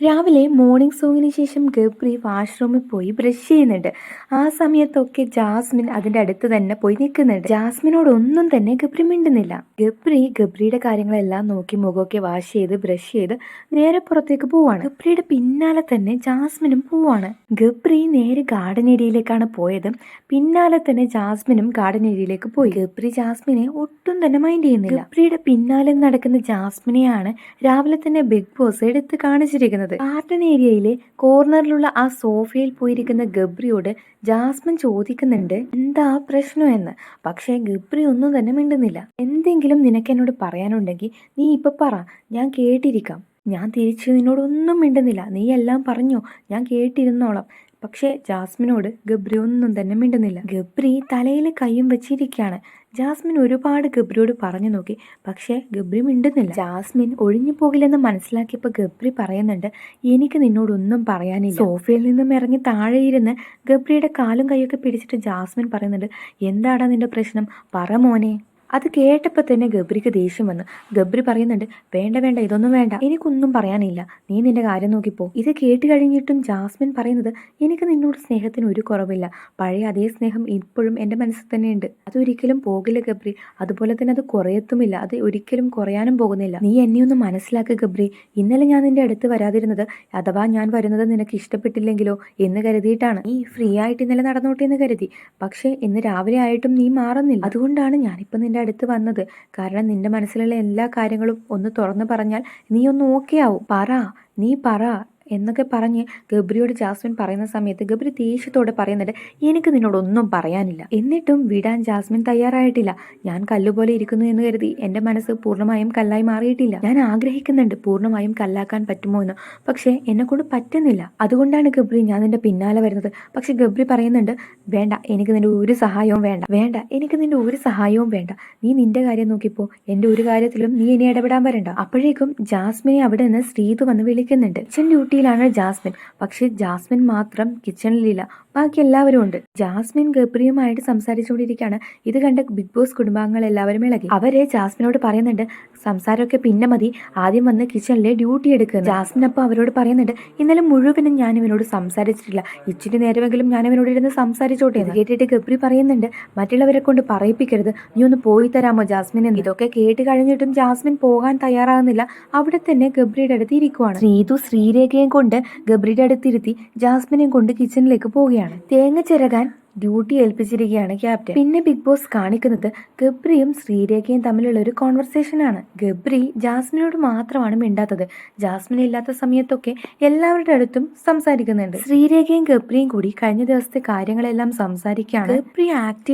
രാവിലെ മോർണിംഗ് സോങ്ങിന് ശേഷം ഗബ്രി വാഷ്റൂമിൽ പോയി ബ്രഷ് ചെയ്യുന്നുണ്ട്. ആ സമയത്തൊക്കെ ജാസ്മിൻ അതിന്റെ അടുത്ത് തന്നെ പോയി നിൽക്കുന്നുണ്ട്. ജാസ്മിനോട് ഒന്നും തന്നെ ഗബ്രി മിണ്ടുന്നില്ല. ഗബ്രി ഗബ്രിയുടെ കാര്യങ്ങളെല്ലാം നോക്കി മുഖമൊക്കെ വാഷ് ചെയ്ത് ബ്രഷ് ചെയ്ത് നേരെ പുറത്തേക്ക് പോവാണ്. ഗബ്രിയുടെ പിന്നാലെ തന്നെ ജാസ്മിനും പോവാണ്. ഗബ്രി നേരെ ഗാർഡൻ ഏരിയയിലേക്കാണ് പോയത്. പിന്നാലെ തന്നെ ജാസ്മിനും ഗാർഡൻ ഏരിയയിലേക്ക് പോയി. ഗബ്രി ജാസ്മിനെ ഒട്ടും തന്നെ മൈൻഡ് ചെയ്യുന്നില്ല. ഗബ്രിയുടെ പിന്നാലെ നടക്കുന്ന ജാസ്മിനെയാണ് രാവിലെ തന്നെ ബിഗ് ബോസ് എടുത്ത് കാണിച്ചിരിക്കുന്നത്. ഗാർഡൻ ഏരിയയിലെ കോർണറിലുള്ള ആ സോഫയിൽ പോയിരിക്കുന്ന ഗബ്രിയോട് ജാസ്മിൻ ചോദിക്കുന്നുണ്ട് എന്താ പ്രശ്നം എന്ന്? പക്ഷേ ഗബ്രി ഒന്നും തന്നെ മിണ്ടുന്നില്ല. എന്തെങ്കിലും നിനക്ക് എന്നോട് പറയാനുണ്ടെങ്കിൽ നീ ഇപ്പൊ പറ ഞാൻ കേട്ടിരിക്കാം. ഞാൻ തിരിച്ച് നിന്നോടൊന്നും മിണ്ടുന്നില്ല. നീ എല്ലാം പറഞ്ഞോ ഞാൻ കേട്ടിരുന്നോളാം. പക്ഷേ ജാസ്മിനോട് ഗബ്രി ഒന്നും തന്നെ മിണ്ടുന്നില്ല. ഗബ്രി തലയിൽ കൈയും വെച്ചിരിക്കുകയാണ് ജാസ്മിൻ ഒരുപാട് ഗബ്രിയോട് പറഞ്ഞു നോക്കി. പക്ഷേ ഗബ്രി മിണ്ടുന്നില്ല. ജാസ്മിൻ ഒഴിഞ്ഞു പോകില്ലെന്ന് മനസ്സിലാക്കിയപ്പോൾ ഗബ്രി പറയുന്നുണ്ട് എനിക്ക് നിന്നോടൊന്നും പറയാനില്ല. സോഫയിൽ നിന്നും ഇറങ്ങി താഴെ ഇരുന്ന് ഗബ്രിയുടെ കാലും കൈയൊക്കെ പിടിച്ചിട്ട് ജാസ്മിൻ പറയുന്നുണ്ട് എന്താടാ നിന്റെ പ്രശ്നം? പറ മോനെ. അത് കേട്ടപ്പോൾ തന്നെ ഗബ്രിക്ക് ദേഷ്യം വന്നു. ഗബ്രി പറയുന്നുണ്ട് വേണ്ട വേണ്ട ഇതൊന്നും വേണ്ട. എനിക്കൊന്നും പറയാനില്ല. നീ നിന്റെ കാര്യം നോക്കിപ്പോ. ഇത് കേട്ട് കഴിഞ്ഞിട്ടും ജാസ്മിൻ പറയുന്നത് എനിക്ക് നിന്നോട് സ്നേഹത്തിന് ഒരു കുറവില്ല. പഴയ അതേ സ്നേഹം ഇപ്പോഴും എന്റെ മനസ്സിൽ തന്നെയുണ്ട് അതൊരിക്കലും പോകില്ല ഗബ്രി. അതുപോലെ തന്നെ അത് കുറയത്തുമില്ല. അത് ഒരിക്കലും കുറയാനും പോകുന്നില്ല. നീ എന്നെ ഒന്ന് മനസ്സിലാക്കുക ഗബ്രി. ഇന്നലെ ഞാൻ നിന്റെ അടുത്ത് വരാതിരുന്നത് അഥവാ ഞാൻ വരുന്നത് നിനക്ക് ഇഷ്ടപ്പെട്ടില്ലെങ്കിലോ എന്ന് കരുതിയിട്ടാണ്. നീ ഫ്രീ ആയിട്ട് ഇന്നലെ നടന്നോട്ടെ എന്ന് കരുതി. പക്ഷേ ഇന്ന് രാവിലെ ആയിട്ടും നീ മാറുന്നില്ല. അതുകൊണ്ടാണ് ഞാനിപ്പോൾ നിന്റെ അടുത്ത് വന്നത്. കാരണം നിന്റെ മനസ്സിലുള്ള എല്ലാ കാര്യങ്ങളും ഒന്ന് തുറന്നു പറഞ്ഞാൽ നീ ഒന്ന് ഓക്കെ ആവും. പറ നീ പറ. എന്നൊക്കെ പറഞ്ഞ് ഗബ്രിയോട് ജാസ്മിൻ പറയുന്ന സമയത്ത് ഗബ്രി ദേഷ്യത്തോടെ പറയുന്നുണ്ട് എനിക്ക് നിന്നോടൊന്നും പറയാനില്ല. എന്നിട്ടും വിടാൻ ജാസ്മിൻ തയ്യാറായിട്ടില്ല. ഞാൻ കല്ലുപോലെ ഇരിക്കുന്നു എന്ന് കരുതി എന്റെ മനസ്സ് പൂർണമായും കല്ലായി മാറിയിട്ടില്ല. ഞാൻ ആഗ്രഹിക്കുന്നുണ്ട് പൂർണമായും കല്ലാക്കാൻ പറ്റുമോ എന്ന്. പക്ഷേ എന്നെ കൊണ്ട് പറ്റുന്നില്ല. അതുകൊണ്ടാണ് ഗബ്രി ഞാൻ നിന്റെ പിന്നാലെ വരുന്നത്. പക്ഷെ ഗബ്രി പറയുന്നുണ്ട് വേണ്ട എനിക്ക് നിന്റെ ഒരു സഹായവും വേണ്ട. വേണ്ട എനിക്ക് നിന്റെ ഒരു സഹായവും വേണ്ട. നീ നിന്റെ കാര്യം നോക്കിപ്പോ. എന്റെ ഒരു കാര്യത്തിലും നീ ഇനി ഇടപെടാൻ വരണ്ട. അപ്പോഴേക്കും ജാസ്മിനെ അവിടെ നിന്ന് ശ്രീതു വന്ന് വിളിക്കുന്നുണ്ട്. കിച്ചൺ ഡ്യൂട്ടിയിലാണ് ജാസ്മിൻ. പക്ഷേ ജാസ്മിൻ മാത്രം കിച്ചണിലില്ല ബാക്കി എല്ലാവരും ഉണ്ട്. ജാസ്മിൻ ഗബ്രിയുമായിട്ട് സംസാരിച്ചുകൊണ്ടിരിക്കുകയാണ്. ഇത് കണ്ട ബിഗ് ബോസ് കുടുംബാംഗങ്ങൾ എല്ലാവരും ഇളകി. അവരെ ജാസ്മിനോട് പറയുന്നുണ്ട് സംസാരമൊക്കെ പിന്നെ മതി. ആദ്യം വന്ന് കിച്ചണിലെ ഡ്യൂട്ടി എടുക്കുക ജാസ്മിൻ അപ്പോൾ അവരോട് പറയുന്നുണ്ട് ഇന്നലെ മുഴുവനും ഞാൻ ഇവനോട് സംസാരിച്ചിട്ടില്ല. ഇച്ചിരി നേരമെങ്കിലും ഞാൻ ഇവനോട് ഇരുന്ന് സംസാരിച്ചോട്ടെ. എന്ന് കേട്ടിട്ട് ഗബ്രി പറയുന്നുണ്ട് മറ്റുള്ളവരെ കൊണ്ട് പറയിപ്പിക്കരുത്. നീ ഒന്ന് പോയി തരാമോ ജാസ്മിൻ എന്ന്? ഇതൊക്കെ കേട്ട് കഴിഞ്ഞിട്ടും ജാസ്മിൻ പോകാൻ തയ്യാറാകുന്നില്ല. അവിടെ തന്നെ ഗബ്രിയുടെ അടുത്ത് ഇരിക്കുവാണ്. ശ്രീതു ശ്രീരേഖയും കൊണ്ട് ഗബ്രിയുടെ അടുത്തിരുത്തി ജാസ്മിനെയും കൊണ്ട് കിച്ചണിലേക്ക് പോവുകയാണ്. തേങ്ങ ചിരകാൻ ഡ്യൂട്ടി ഏൽപ്പിച്ചിരിക്കുകയാണ് ക്യാപ്റ്റൻ. പിന്നെ ബിഗ് ബോസ് കാണിക്കുന്നത് ഗബ്രിയും ശ്രീരേഖയും തമ്മിലുള്ള ഒരു കോൺവെർസേഷൻ ആണ് ഗബ്രി ജാസ്മിനോട് മാത്രമാണ് മിണ്ടാത്തത്. ജാസ്മിൻ ഇല്ലാത്ത സമയത്തൊക്കെ എല്ലാവരുടെ അടുത്തും സംസാരിക്കുന്നുണ്ട്. ശ്രീരേഖയും ഗബ്രിയും കൂടി കഴിഞ്ഞ ദിവസത്തെ കാര്യങ്ങളെല്ലാം സംസാരിക്കുകയാണ്. ഗബ്രി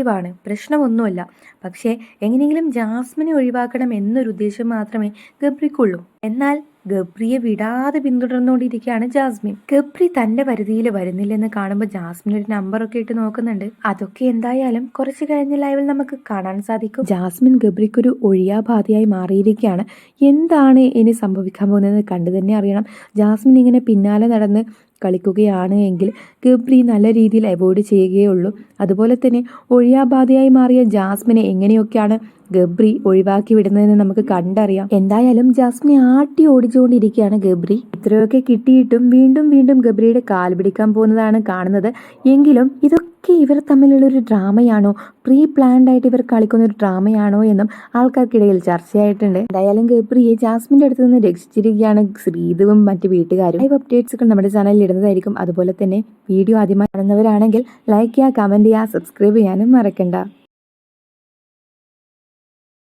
ആണ് പ്രശ്നമൊന്നുമല്ല. പക്ഷേ എങ്ങനെയെങ്കിലും ജാസ്മിനെ ഒഴിവാക്കണം എന്നൊരു ഉദ്ദേശം മാത്രമേ ഗബ്രിക്കുള്ളൂ. എന്നാൽ ഗബ്രിയെ വിടാതെ പിന്തുടർന്നുകൊണ്ടിരിക്കുകയാണ് ജാസ്മിൻ. ഗബ്രി തന്റെ പരിധിയിൽ വരുന്നില്ലെന്ന് കാണുമ്പോൾ ജാസ്മിൻ ഒരു നമ്പറൊക്കെ ഇട്ട് നോക്കുന്നുണ്ട്. അതൊക്കെ എന്തായാലും കുറച്ച് കഴിഞ്ഞ ലൈവിൽ നമുക്ക് കാണാൻ സാധിക്കും. ജാസ്മിൻ ഗബ്രിക്കൊരു ഒഴിയാബാധയായി മാറിയിരിക്കുകയാണ്. എന്താണ് ഇനി സംഭവിക്കാൻ പോകുന്നത് കണ്ടു തന്നെ അറിയണം. ജാസ്മിൻ ഇങ്ങനെ പിന്നാലെ നടന്ന് കളിക്കുകയാണ് എങ്കിൽ ഗബ്രി നല്ല രീതിയിൽ അവോയ്ഡ് ചെയ്യുകയുള്ളൂ. അതുപോലെ തന്നെ ഒഴിയാബാധയായി മാറിയ ജാസ്മിനെ എങ്ങനെയൊക്കെയാണ് ഗബ്രി ഒഴിവാക്കി വിടുന്നതെന്ന് നമുക്ക് കണ്ടറിയാം. എന്തായാലും ജാസ്മിനെ ആട്ടി ഓടിച്ചുകൊണ്ടിരിക്കുകയാണ് ഗബ്രി. ഇത്രയൊക്കെ കിട്ടിയിട്ടും വീണ്ടും വീണ്ടും ഗബ്രിയുടെ കാൽ പിടിക്കാൻ പോകുന്നതാണ് കാണുന്നത്. എങ്കിലും ഇതൊക്കെ ഇവർ തമ്മിലുള്ള ഒരു ഡ്രാമയാണോ? പ്രീ പ്ലാൻഡ് ആയിട്ട് ഇവർ കളിക്കുന്ന ഒരു ഡ്രാമയാണോ എന്നും ആൾക്കാർക്കിടയിൽ ചർച്ചയായിട്ടുണ്ട്. എന്തായാലും ഗബ്രിയെ ജാസ്മിന്റെ അടുത്ത് നിന്ന് രക്ഷിച്ചിരിക്കുകയാണ് ശ്രീതുവും മറ്റു വീട്ടുകാരും. ലൈവ് അപ്ഡേറ്റ്സുകൾ നമ്മുടെ ചാനലിൽ ഇടുന്നതായിരിക്കും. അതുപോലെ തന്നെ വീഡിയോ ആദ്യമായി കാണുന്നവരാണെങ്കിൽ ലൈക്ക് ചെയ്യുക കമന്റ് ചെയ്യുക സബ്സ്ക്രൈബ് ചെയ്യാനും മറക്കണ്ട.